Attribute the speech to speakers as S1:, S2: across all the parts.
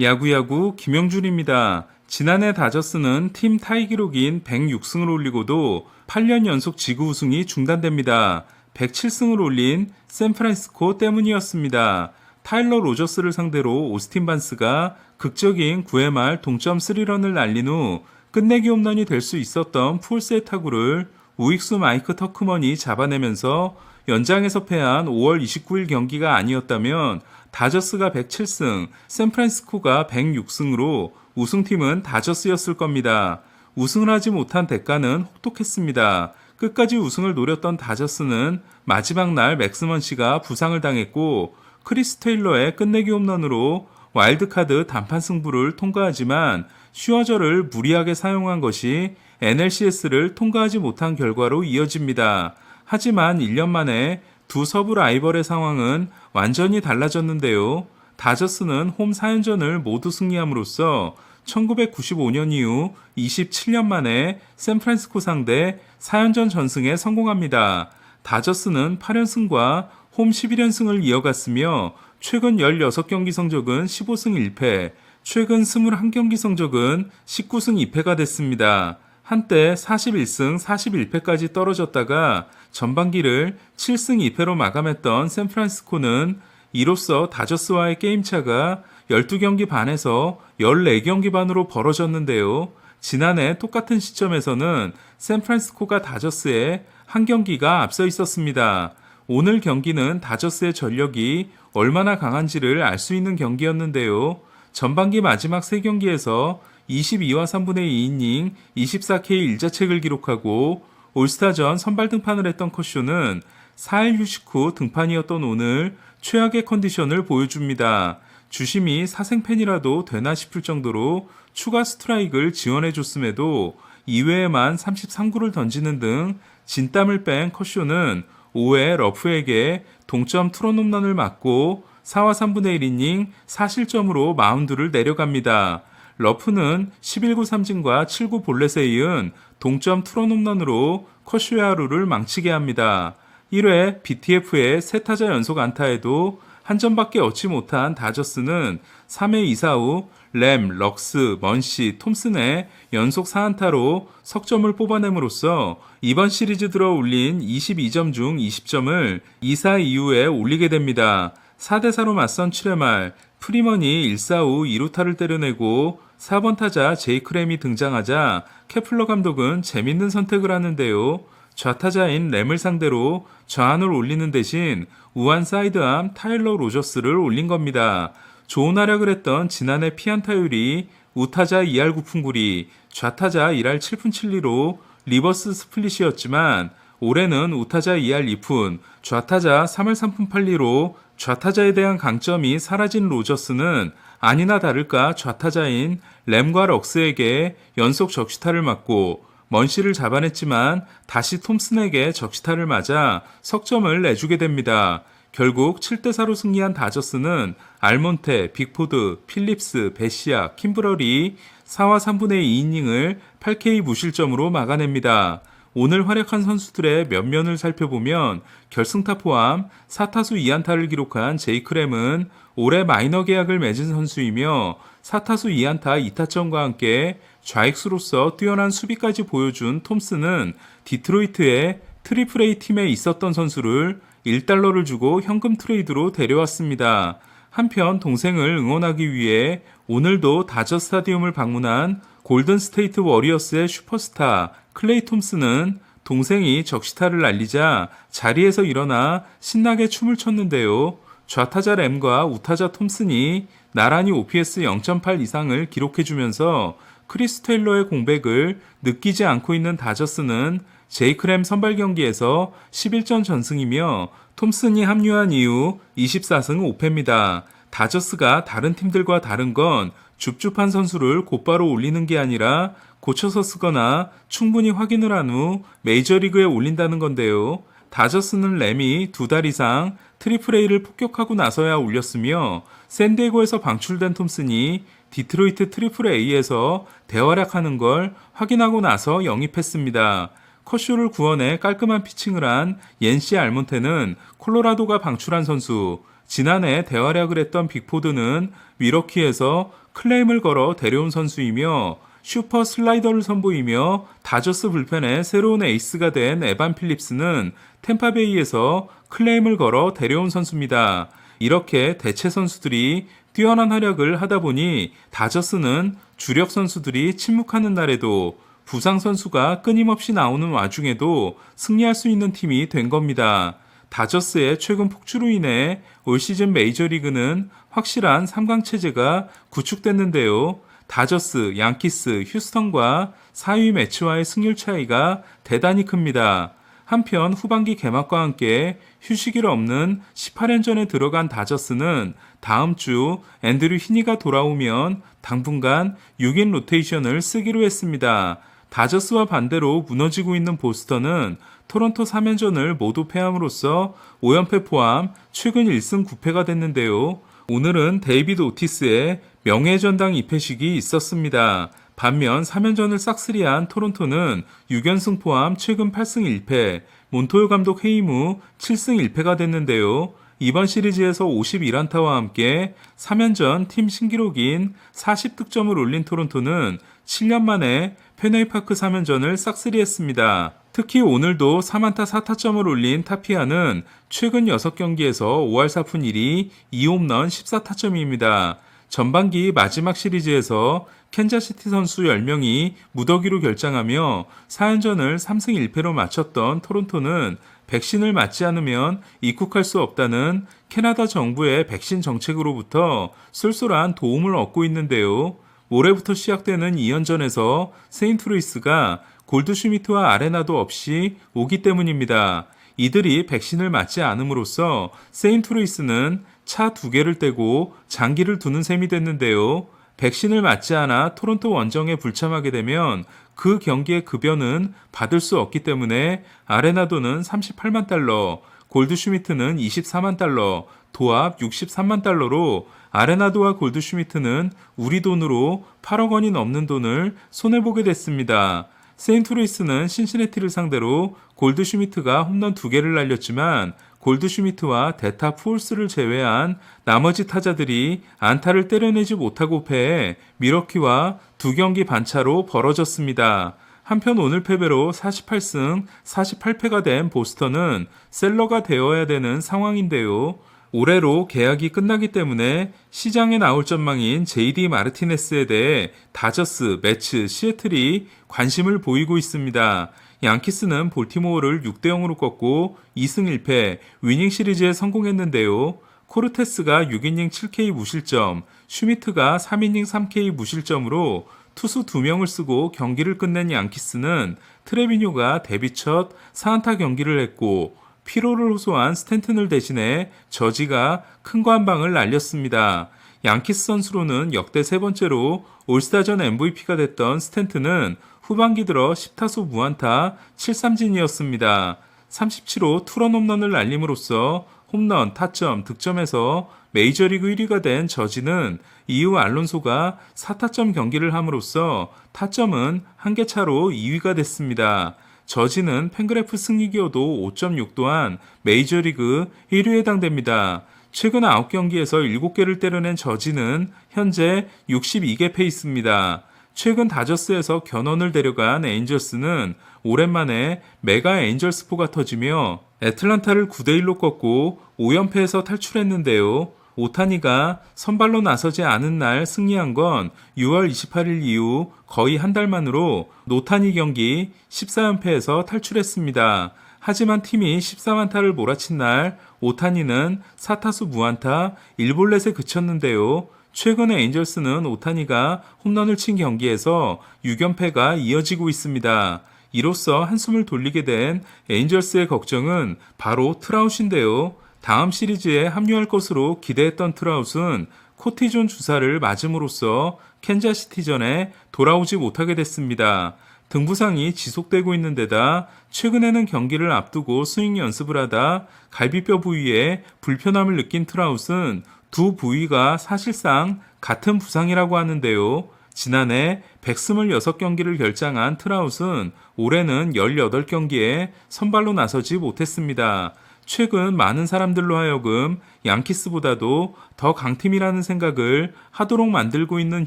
S1: 야구야구 김영준입니다. 지난해 다저스는 팀 타이 기록인 106승을 올리고도 8년 연속 지구 우승이 중단됩니다. 107승을 올린 샌프란시스코 때문이었습니다. 타일러 로저스를 상대로 오스틴 반스가 극적인 9회 말 동점 3런을 날린 후 끝내기 홈런이 될 수 있었던 풀셋 타구를 우익수 마이크 터크먼이 잡아내면서 연장에서 패한 5월 29일 경기가 아니었다면 다저스가 107승, 샌프란시스코가 106승으로 우승팀은 다저스였을 겁니다. 우승을 하지 못한 대가는 혹독했습니다. 끝까지 우승을 노렸던 다저스는 마지막 날 맥스먼 씨가 부상을 당했고 크리스 테일러의 끝내기 홈런으로 와일드카드 단판 승부를 통과하지만 슈어저를 무리하게 사용한 것이 NLCS를 통과하지 못한 결과로 이어집니다. 하지만 1년 만에 두 서부 라이벌의 상황은 완전히 달라졌는데요. 다저스는 홈 4연전을 모두 승리함으로써 1995년 이후 27년 만에 샌프란시스코 상대 4연전 전승에 성공합니다. 다저스는 8연승과 홈 11연승을 이어갔으며 최근 16경기 성적은 15승 1패, 최근 21경기 성적은 19승 2패가 됐습니다. 한때 41승 41패까지 떨어졌다가 전반기를 7승 2패로 마감했던 샌프란시스코는 이로써 다저스와의 게임차가 12경기 반에서 14경기 반으로 벌어졌는데요. 지난해 똑같은 시점에서는 샌프란시스코가 다저스에 한 경기가 앞서 있었습니다. 오늘 경기는 다저스의 전력이 얼마나 강한지를 알 수 있는 경기였는데요. 전반기 마지막 3경기에서 22와 3분의 2이닝 24K 1자책을 기록하고 올스타전 선발 등판을 했던 커쇼는 4일 휴식 후 등판이었던 오늘 최악의 컨디션을 보여줍니다. 주심이 사생팬이라도 되나 싶을 정도로 추가 스트라이크를 지원해 줬음에도 2회에만 33구를 던지는 등 진땀을 뺀 커쇼는 5회 러프에게 동점 트론 홈런을 맞고 4와 3분의 1이닝 4실점으로 마운드를 내려갑니다. 러프는 11구 삼진과 7구 볼넷에 이은 동점 트론 홈런으로 커쇼의 하루를 망치게 합니다. 1회 BTF의 세 타자 연속 안타에도 한 점밖에 얻지 못한 다저스는 3회 2사 후 램, 럭스, 먼시, 톰슨의 연속 4안타로 석점을 뽑아냄으로써 이번 시리즈 들어 올린 22점 중 20점을 2사 이후에 올리게 됩니다. 4대4로 맞선 7회 말 프리먼이 1사 후 2루타를 때려내고 4번 타자 제이크램이 등장하자 케플러 감독은 재밌는 선택을 하는데요. 좌타자인 램을 상대로 좌안을 올리는 대신 우한 사이드암 타일러 로저스를 올린 겁니다. 좋은 활약을 했던 지난해 피안타율이 우타자 2할 9푼 9리, 좌타자 1할 7푼 7리로 리버스 스플릿이었지만 올해는 우타자 2할 2푼, 좌타자 3할 3푼 8리로 좌타자에 대한 강점이 사라진 로저스는 아니나 다를까 좌타자인 램과 럭스에게 연속 적시타를 맞고 먼시를 잡아냈지만 다시 톰슨에게 적시타를 맞아 석점을 내주게 됩니다. 결국 7대4로 승리한 다저스는 알몬테, 빅포드, 필립스, 베시아, 킴브러리 4와 3분의 2이닝을 8K 무실점으로 막아냅니다. 오늘 활약한 선수들의 면면을 살펴보면 결승타 포함 4타수 2안타를 기록한 제이크램은 올해 마이너 계약을 맺은 선수이며 4타수 2안타 2타점과 함께 좌익수로서 뛰어난 수비까지 보여준 톰스는 디트로이트의 트리플 A 팀에 있었던 선수를 1달러를 주고 현금 트레이드로 데려왔습니다. 한편 동생을 응원하기 위해 오늘도 다저 스타디움을 방문한 골든 스테이트 워리어스의 슈퍼스타 클레이 톰스는 동생이 적시타를 날리자 자리에서 일어나 신나게 춤을 췄는데요. 좌타자 램과 우타자 톰슨이 나란히 OPS 0.8 이상을 기록해주면서 크리스 테일러의 공백을 느끼지 않고 있는 다저스는 제이크램 선발 경기에서 11전 전승이며 톰슨이 합류한 이후 24승 5패입니다. 다저스가 다른 팀들과 다른 건 줍줍한 선수를 곧바로 올리는 게 아니라 고쳐서 쓰거나 충분히 확인을 한 후 메이저리그에 올린다는 건데요. 다저스는 램이 두 달 이상 트리플 A를 폭격하고 나서야 올렸으며 샌디에고에서 방출된 톰슨이 디트로이트 트리플 A에서 대활약하는 걸 확인하고 나서 영입했습니다. 커쇼를 구원해 깔끔한 피칭을 한 옌시 알몬테는 콜로라도가 방출한 선수, 지난해 대활약을 했던 빅포드는 위러키에서 클레임을 걸어 데려온 선수이며 슈퍼 슬라이더를 선보이며 다저스 불펜의 새로운 에이스가 된 에반 필립스는 템파베이에서 클레임을 걸어 데려온 선수입니다. 이렇게 대체 선수들이 뛰어난 활약을 하다 보니 다저스는 주력 선수들이 침묵하는 날에도 부상 선수가 끊임없이 나오는 와중에도 승리할 수 있는 팀이 된 겁니다. 다저스의 최근 폭주로 인해 올 시즌 메이저리그는 확실한 3강 체제가 구축됐는데요. 다저스, 양키스, 휴스턴과 4위 매치와의 승률 차이가 대단히 큽니다. 한편 후반기 개막과 함께 휴식일 없는 18연전에 들어간 다저스는 다음 주 앤드류 히니가 돌아오면 당분간 6인 로테이션을 쓰기로 했습니다. 다저스와 반대로 무너지고 있는 보스턴은 토론토 3연전을 모두 패함으로써 5연패 포함 최근 1승 9패가 됐는데요. 오늘은 데이비드 오티스의 명예전당 입회식이 있었습니다. 반면 3연전을 싹쓸이한 토론토는 6연승 포함 최근 8승 1패, 몬토요 감독 해임 후 7승 1패가 됐는데요. 이번 시리즈에서 51안타와 함께 3연전 팀 신기록인 40득점을 올린 토론토는 7년 만에 페네이파크 3연전을 싹쓸이했습니다. 특히 오늘도 3안타 4타점을 올린 타피아는 최근 6경기에서 5할 4푼 1위 2홈런 14타점입니다. 전반기 마지막 시리즈에서 캔자시티 선수 10명이 무더기로 결장하며 4연전을 3승 1패로 마쳤던 토론토는 백신을 맞지 않으면 입국할 수 없다는 캐나다 정부의 백신 정책으로부터 쏠쏠한 도움을 얻고 있는데요. 올해부터 시작되는 2연전에서 세인트루이스가 골드슈미트와 아레나도 없이 오기 때문입니다. 이들이 백신을 맞지 않음으로써 세인트루이스는 차 두 개를 떼고 장기를 두는 셈이 됐는데요. 백신을 맞지 않아 토론토 원정에 불참하게 되면 그 경기의 급여는 받을 수 없기 때문에 아레나도는 38만 달러, 골드슈미트는 24만 달러, 도합 63만 달러로 아레나도와 골드슈미트는 우리 돈으로 8억 원이 넘는 돈을 손해보게 됐습니다. 세인트루이스는 신시내티를 상대로 골드슈미트가 홈런 2개를 날렸지만 골드슈미트와 데타 푸올스를 제외한 나머지 타자들이 안타를 때려내지 못하고 패해 미러키와 두 경기 반차로 벌어졌습니다. 한편 오늘 패배로 48승 48패가 된 보스턴은 셀러가 되어야 되는 상황인데요. 올해로 계약이 끝나기 때문에 시장에 나올 전망인 JD 마르티네스에 대해 다저스, 매츠, 시애틀이 관심을 보이고 있습니다. 양키스는 볼티모어를 6대 0으로 꺾고 2승 1패 위닝 시리즈에 성공했는데요. 코르테스가 6이닝 7K 무실점, 슈미트가 3이닝 3K 무실점으로 투수 2명을 쓰고 경기를 끝낸 양키스는 트레비뇨가 데뷔 첫 4안타 경기를 했고 피로를 호소한 스탠튼을 대신해 저지가 큰거한 방을 날렸습니다. 양키스 선수로는 역대 세 번째로 올스타전 MVP가 됐던 스탠튼은 후반기 들어 10타수 무안타 7삼진이었습니다. 37호 투런 홈런을 날림으로써 홈런, 타점, 득점에서 메이저리그 1위가 된 저지는 이후 알론소가 4타점 경기를 함으로써 타점은 한 개 차로 2위가 됐습니다. 저지는 팬그래프 승리기여도 5.6 또한 메이저리그 1위에 해당됩니다. 최근 9경기에서 7개를 때려낸 저지는 현재 62개 페이스입니다. 최근 다저스에서 견원을 데려간 에인절스는 오랜만에 메가 에인절스포가 터지며 애틀란타를 9대1로 꺾고 5연패에서 탈출했는데요. 오타니가 선발로 나서지 않은 날 승리한 건 6월 28일 이후 거의 한 달 만으로 노타니 경기 14연패에서 탈출했습니다. 하지만 팀이 14만타를 몰아친 날 오타니는 4타수 무안타 1볼넷에 그쳤는데요. 최근에 엔젤스는 오타니가 홈런을 친 경기에서 6연패가 이어지고 있습니다. 이로써 한숨을 돌리게 된 엔젤스의 걱정은 바로 트라웃인데요. 다음 시리즈에 합류할 것으로 기대했던 트라웃은 코티존 주사를 맞음으로써 캔자시티전에 돌아오지 못하게 됐습니다. 등 부상이 지속되고 있는 데다 최근에는 경기를 앞두고 스윙 연습을 하다 갈비뼈 부위에 불편함을 느낀 트라웃은 두 부위가 사실상 같은 부상이라고 하는데요. 지난해 126경기를 결장한 트라웃은 올해는 18경기에 선발로 나서지 못했습니다. 최근 많은 사람들로 하여금 양키스보다도 더 강팀이라는 생각을 하도록 만들고 있는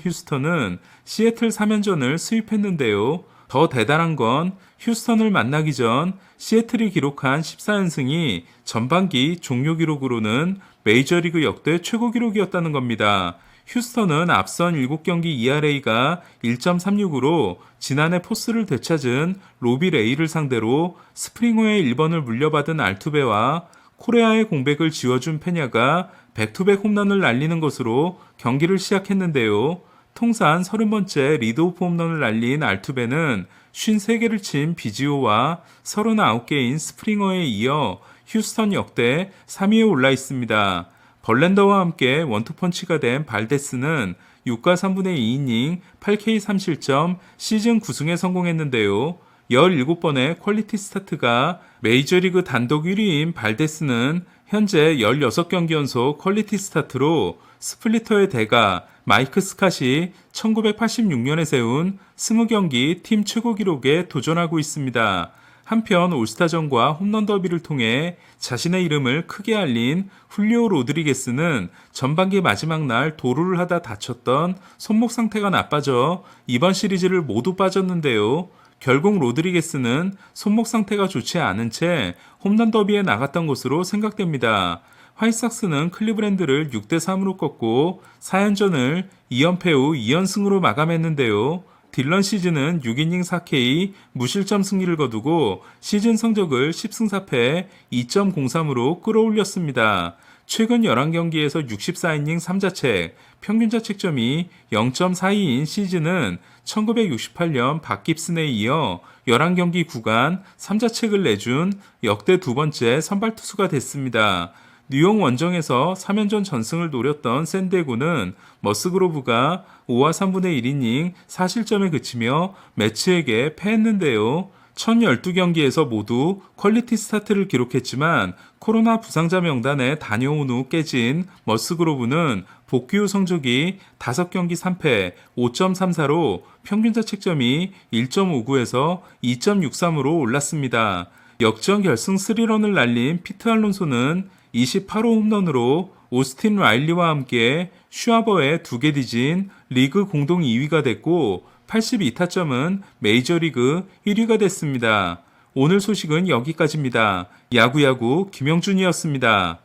S1: 휴스턴은 시애틀 3연전을 수입했는데요. 더 대단한 건 휴스턴을 만나기 전 시애틀이 기록한 14연승이 전반기 종료 기록으로는 메이저리그 역대 최고 기록이었다는 겁니다. 휴스턴은 앞선 7경기 ERA가 1.36으로 지난해 포스를 되찾은 로비 레이를 상대로 스프링어의 1번을 물려받은 알투베와 코레아의 공백을 지워준 페냐가 백투백 홈런을 날리는 것으로 경기를 시작했는데요. 통산 30번째 리드오프 홈런을 날린 알투베는 53개를 친 비지오와 39개인 스프링어에 이어 휴스턴 역대 3위에 올라 있습니다. 벌렌더와 함께 원투펀치가 된 발데스는 6과 3분의 2이닝 8K 3실점 시즌 9승에 성공했는데요. 17번의 퀄리티 스타트가 메이저리그 단독 1위인 발데스는 현재 16경기 연속 퀄리티 스타트로 스플리터의 대가 마이크 스캇이 1986년에 세운 20경기 팀 최고 기록에 도전하고 있습니다. 한편 올스타전과 홈런 더비를 통해 자신의 이름을 크게 알린 훌리오 로드리게스는 전반기 마지막 날 도루를 하다 다쳤던 손목 상태가 나빠져 이번 시리즈를 모두 빠졌는데요. 결국 로드리게스는 손목 상태가 좋지 않은 채 홈런 더비에 나갔던 것으로 생각됩니다. 화이삭스는 클리브랜드를 6대3으로 꺾고 4연전을 2연패 후 2연승으로 마감했는데요. 딜런 시즌은 6이닝 4K 무실점 승리를 거두고 시즌 성적을 10승 4패 2.03으로 끌어올렸습니다. 최근 11경기에서 64이닝 3자책, 평균 자책점이 0.42인 시즌은 1968년 박깁슨에 이어 11경기 구간 3자책을 내준 역대 두 번째 선발 투수가 됐습니다. 뉴욕 원정에서 3연전 전승을 노렸던 샌디에고는 머스그로브가 5와 3분의 1이닝 4실점에 그치며 매치에게 패했는데요. 1012경기에서 모두 퀄리티 스타트를 기록했지만 코로나 부상자 명단에 다녀온 후 깨진 머스그로브는 복귀 후 성적이 5경기 3패 5.34로 평균 자책점이 1.59에서 2.63으로 올랐습니다. 역전 결승 3런을 날린 피트 알론소는 28호 홈런으로 오스틴 라일리와 함께 슈아버의 두 개 뒤진 리그 공동 2위가 됐고 82타점은 메이저리그 1위가 됐습니다. 오늘 소식은 여기까지입니다. 야구야구 김영준이었습니다.